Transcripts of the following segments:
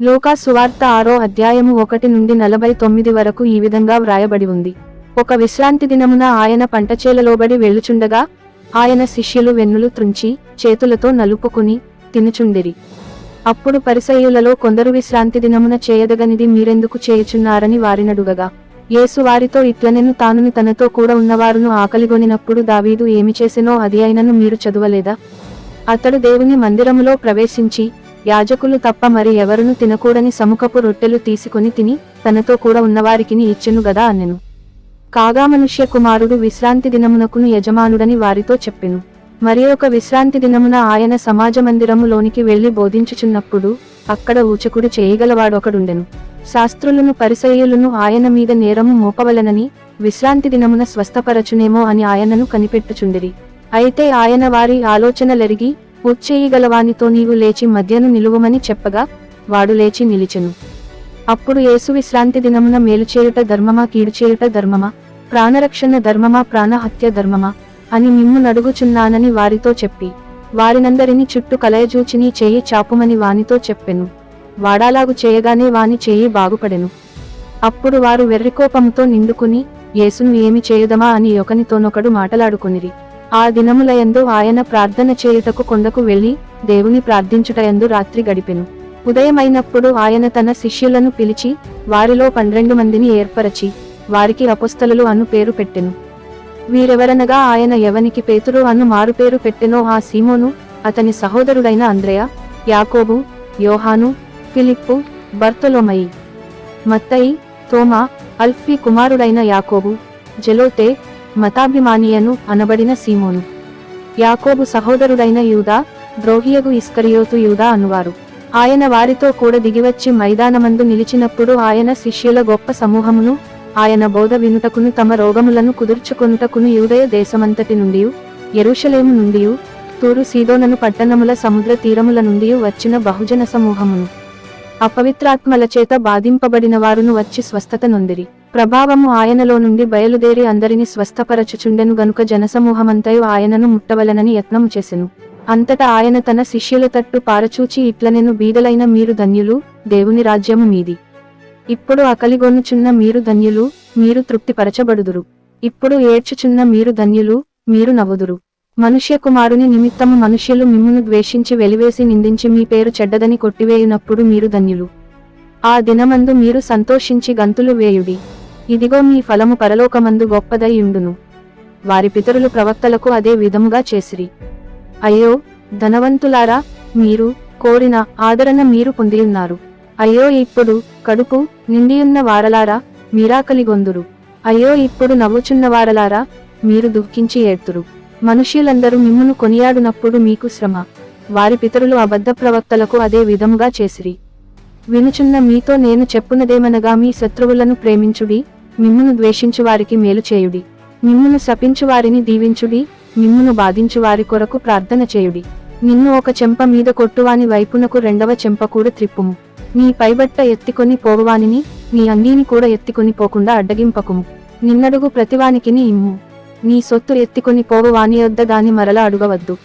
లోకా సువార్త ఆరో అధ్యాయము ఒకటి నుండి నలభై తొమ్మిది వరకు ఈ విధంగా వ్రాయబడి ఉంది. ఒక విశ్రాంతి దినమున ఆయన పంటచేలలోబడి వెళ్ళుచుండగా ఆయన శిష్యులు వెన్నులు త్రుంచి చేతులతో నలుపుకుని తినుచుండిరి. అప్పుడు పరిసయులలో కొందరు విశ్రాంతి దినమున చేయదగనిది మీరెందుకు చేయుచున్నారని వారినడుగగా. యేసు వారితో ఇట్లనెను తానును తనతో కూడా ఉన్నవారును ఆకలిగొనినప్పుడు దావీదు ఏమి చేసెనో అది అయినను మీరు చదువలేదా? అతడు దేవుని మందిరములో ప్రవేశించి యాజకులు తప్ప మరి ఎవరును తినకూడని సముఖపు రొట్టెలు తీసుకొని తిని తనతో కూడా ఉన్నవారికిని ఇచ్చెను గదా అనెను. కాగా మనుష్య కుమారుడు విశ్రాంతి దినమునకును యజమానుడని వారితో చెప్పెను. మరి ఒక విశ్రాంతి దినమున ఆయన సమాజ మందిరములోనికి వెళ్ళి బోధించుచున్నప్పుడు అక్కడ ఊచకుడు చేయగలవాడొకడుండెను. శాస్త్రులను పరిసయ్యులను ఆయన మీద నేరము మోపవలనని విశ్రాంతి దినమున స్వస్థపరచునేమో అని ఆయనను కనిపెట్టుచుండిరి. అయితే ఆయన వారి ఆలోచనలెరిగి పూర్చేయగలవానితో నీవు లేచి మధ్యను నిలువమని చెప్పగా వాడు లేచి నిలిచెను. అప్పుడు యేసు విశ్రాంతి దినమున మేలుచేయుట ధర్మమా కీడుచేయుట ధర్మమా ప్రాణరక్షణ ధర్మమా ప్రాణహత్య ధర్మమా అని మిమ్ము నడుగుచున్నానని వారితో చెప్పి వారినందరిని చుట్టూ కలయజూచిని చేయి చాపుమని వానితో చెప్పెను. వాడాలాగు చేయగానే వాని చేయి బాగుపడెను. అప్పుడు వారు వెర్రికోపంతో నిండుకుని యేసును ఏమి చేయుదమా అని ఒకనితోనొకడు మాటలాడుకునిరి. ఆ దినములయందు ఆయన ప్రార్థన చేయుటకు కొండకు వెళ్ళి దేవుని ప్రార్థించుటయందు రాత్రి గడిపెను. ఉదయమైనప్పుడు ఆయన తన శిష్యులను పిలిచి వారిలో పన్నెండు మందిని ఏర్పరచి వారికి అపుస్తలు అను పేరు పెట్టెను. వీరెవరనగా ఆయన ఎవనికి పేతురు అను మారుపేరు పెట్టెనో ఆ సీమోను అతని సహోదరుడైన అంద్రయ యాకోబు యోహాను ఫిలిప్పు బర్తొలోమయి మత్తయి తోమా అల్ఫీ కుమారుడైన యాకోబు జెలోతే మతాభిమానియను అనబడిన సీమోను. యాకోబు సహోదరుడైన యూదా ద్రోహియగు ఇస్కరియోతు యూదా అనువారు. ఆయన వారితో కూడా దిగివచ్చి మైదానమందు నిలిచినప్పుడు ఆయన శిష్యుల గొప్ప సమూహమును ఆయన బోధ వినుటకును తమ రోగములను కుదుర్చుకొనుటకును యూదయ దేశమంతటి నుండి ఎరుషలేము నుండి తూరు సీదోనను పట్టణముల సముద్ర తీరముల నుండి వచ్చిన బహుజన సమూహమును. అపవిత్రాత్మల చేత బాధింపబడిన వారును వచ్చి స్వస్థత నొందిరి. ప్రభావము ఆయనలో నుండి బయలుదేరి అందరిని స్వస్థపరచుచుండెను గనుక జనసమూహమంతయు ఆయనను ముట్టవలనని యత్నం చేసెను. అంతటా ఆయన తన శిష్యుల తట్టు పారచూచి ఇట్లనెను బీదలైన మీరు ధన్యులు దేవుని రాజ్యము మీది. ఇప్పుడు అకలిగొనుచున్న మీరు ధన్యులు మీరు తృప్తిపరచబడుదురు. ఇప్పుడు ఏడ్చుచున్న మీరు ధన్యులు మీరు నవ్వుదురు. మనుష్య కుమారుని నిమిత్తము మనుష్యులు మిమ్మును ద్వేషించి వెలివేసి నిందించి మీ పేరు చెడ్డదని కొట్టివేయునప్పుడు మీరు ధన్యులు. ఆ దినమందు మీరు సంతోషించి గంతులు వేయుడి. ఇదిగో మీ ఫలము పరలోకమందు గొప్పదై ఉండును. వారి పితరులు ప్రవక్తలకు అదే విధముగా చేసిరి. అయ్యో ధనవంతులారా మీరు కోరిన ఆదరణ మీరు పొందియున్నారు. అయ్యో ఇప్పుడు కడుపు నిండియున్న వారలారా మీరాకలిగొందురు అయ్యో ఇప్పుడు నవ్వుచున్న వారలారా మీరు దుఃఖించి ఏడ్తురు. మనుష్యులందరూ మిమ్మును కొనియాడునప్పుడు మీకు శ్రమ. వారి పితరులు అబద్ధ ప్రవక్తలకు అదే విధముగా చేసిరి. వినుచున్న మీతో నేను చెప్పునదేమనగా మీ శత్రువులను ప్రేమించుడి మిమ్మును ద్వేషించువారికి మేలు చేయుడి. మిమ్మును శపించువారిని దీవించుడి. మిమ్మును బాధించు వారి కొరకు ప్రార్థన చేయుడి. నిన్ను ఒక చెంప మీద కొట్టువాని వైపునకు రెండవ చెంప కూడా త్రిప్పుము. నీ పైబట్ట ఎత్తికొని పోగువానిని నీ అంగీని కూడా ఎత్తికొని పోకుండా అడ్డగింపకుము. నిన్నడుగు ప్రతివానికిని ఇమ్ము. నీ సొత్తు ఎత్తికొని పోగువాని యొద్ద దాని మరల అడుగవద్దు.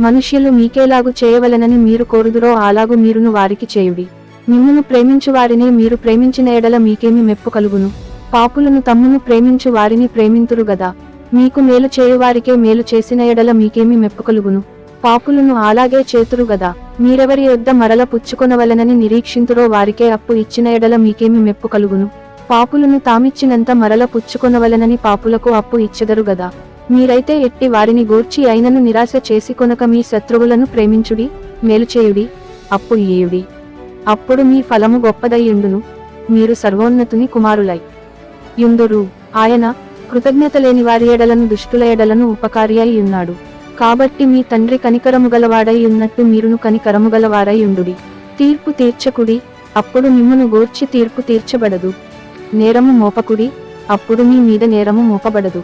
మనుష్యులు మీకేలాగు చేయవలనని మీరు కోరుదురో అలాగు మీరును వారికి చేయుడి. మిమ్మును ప్రేమించువారినే మీరు ప్రేమించిన ఎడల మీకేమి మెప్పు కలుగును. పాపులను తమ్మును ప్రేమించు వారిని ప్రేమింతురు గదా. మీకు మేలు చేయువారికే మేలు చేసిన ఎడల మీకేమి మెప్పు కలుగును పాపులను అలాగే చేతురు గదా. మీరెవరి యొద్ద మరల పుచ్చుకొనవలనని నిరీక్షింతురో వారికే అప్పు ఇచ్చిన ఎడల మీకేమి మెప్పు కలుగును పాపులను తామిచ్చినంత మరల పుచ్చుకొనవలనని పాపులకు అప్పు ఇచ్చెదరు గదా. మీరైతే ఎట్టి వారిని గూర్చి అయినను నిరాశ చేసి కొనక మీ శత్రువులను ప్రేమించుడి మేలు చేయుడి అప్పు ఇయ్యుడి. అప్పుడు మీ ఫలము గొప్పదయ్యుండును. మీరు సర్వోన్నతుని కుమారులై. యుందురు. ఆయన కృతజ్ఞత లేని వారి ఎడలను దుష్టుల ఎడలను ఉపకారి అయి ఉన్నాడు. కాబట్టి మీ తండ్రి కనికరము గలవాడై ఉన్నట్టు మీరును కనికరము గలవారై ఉండుడి. తీర్పు తీర్చకుడి అప్పుడు మిమ్మును గూర్చి తీర్పు తీర్చబడదు. నేరము మోపకుడి అప్పుడు మీ మీద నేరము మోపబడదు.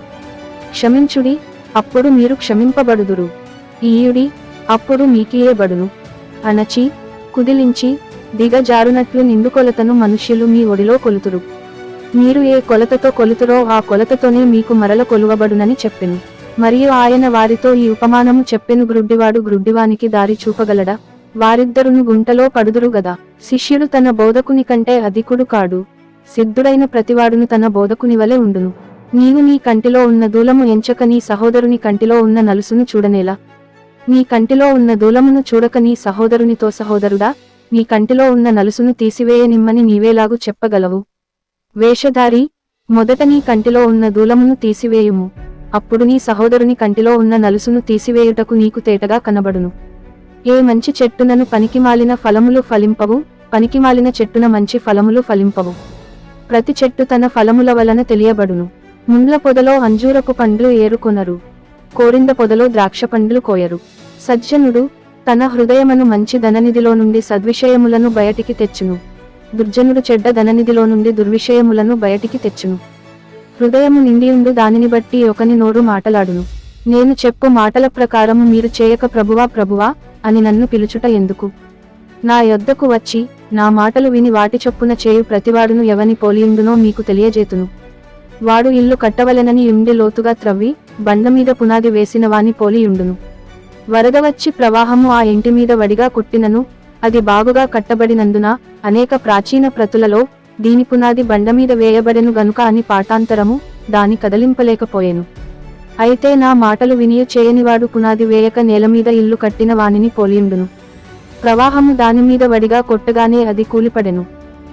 క్షమించుడి అప్పుడు మీరు క్షమింపబడుదురు. ఈయుడి అప్పుడు మీకియబడును. అణచి కుదిలించి దిగజారునట్లు నిండుకొలతను మనుష్యులు మీ ఒడిలో కొలుతురు. మీరు ఏ కొలతతో కొలుతురో ఆ కొలతతోనే మీకు మరల కొలువబడునని చెప్పెను. మరియు ఆయన వారితో ఈ ఉపమానము చెప్పెను గ్రుడ్డివాడు గ్రుడ్డివానికి దారి చూపగలడా? వారిద్దరును గుంటలో పడుదురు గదా. శిష్యుడు తన బోధకుని కంటే అధికుడు కాడు. సిద్ధుడైన ప్రతివాడును తన బోధకుని వలె ఉండును. నీవు నీ కంటిలో ఉన్న దూలము ఎంచక నీ సహోదరుని కంటిలో ఉన్న నలుసును చూడనేలా. నీ కంటిలో ఉన్న దూలమును చూడక నీ సహోదరునితో సహోదరుడా? నీ కంటిలో ఉన్న నలుసును తీసివేయనిమ్మని నీవేలాగు చెప్పగలవు. వేషధారి మొదట నీ కంటిలో ఉన్న దూలమును తీసివేయుము. అప్పుడు నీ సహోదరుని కంటిలో ఉన్న నలుసును తీసివేయుటకు నీకు తేటగా కనబడును. ఏ మంచి చెట్టునను పనికిమాలిన ఫలములు ఫలింపవు పనికిమాలిన చెట్టున మంచి ఫలములు ఫలింపవు. ప్రతి చెట్టు తన ఫలముల వలన తెలియబడును. ముండ్ల పొదలో అంజూరపు పండ్లు ఏరుకొనరు. కోరింద పొదలో ద్రాక్ష పండ్లు కోయరు. సజ్జనుడు తన హృదయమును మంచి ధననిధిలో నుండి సద్విషయములను బయటికి తెచ్చును. దుర్జనుడు చెడ్డ ధననిధిలో నుండి దుర్విషయములను బయటికి తెచ్చును. హృదయము నిండియుండు దానిని బట్టి ఒకని నోరు మాటలాడును. నేను చెప్పు మాటల ప్రకారము మీరు చేయక ప్రభువా ప్రభువా అని నన్ను పిలుచుట ఎందుకు? నా యొద్దకు వచ్చి నా మాటలు విని వాటి చొప్పున చేయు ప్రతివాడును ఎవని పోలియుండునో మీకు తెలియజేతును. వాడు ఇల్లు కట్టవలెనని యుండి లోతుగా త్రవ్వి బండ మీద పునాది వేసిన వాని పోలియుండును. వరద వచ్చి ప్రవాహము ఆ ఇంటి మీద వడిగా కుట్టినను అది బాగుగా కట్టబడినందున అనేక ప్రాచీన ప్రతులలో దీని పునాది బండ మీద వేయబడెను గనుక అని పాఠాంతరము దాని కదలింపలేకపోయెను. అయితే నా మాటలు వినియు చేయనివాడు పునాది వేయక నేల మీద ఇల్లు కట్టిన వానిని పోలియుండును. ప్రవాహము దాని మీద వడిగా కొట్టగానే అది కూలిపడెను.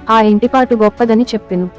ఆ ఇంటిపాటు గొప్పదని చెప్పెను.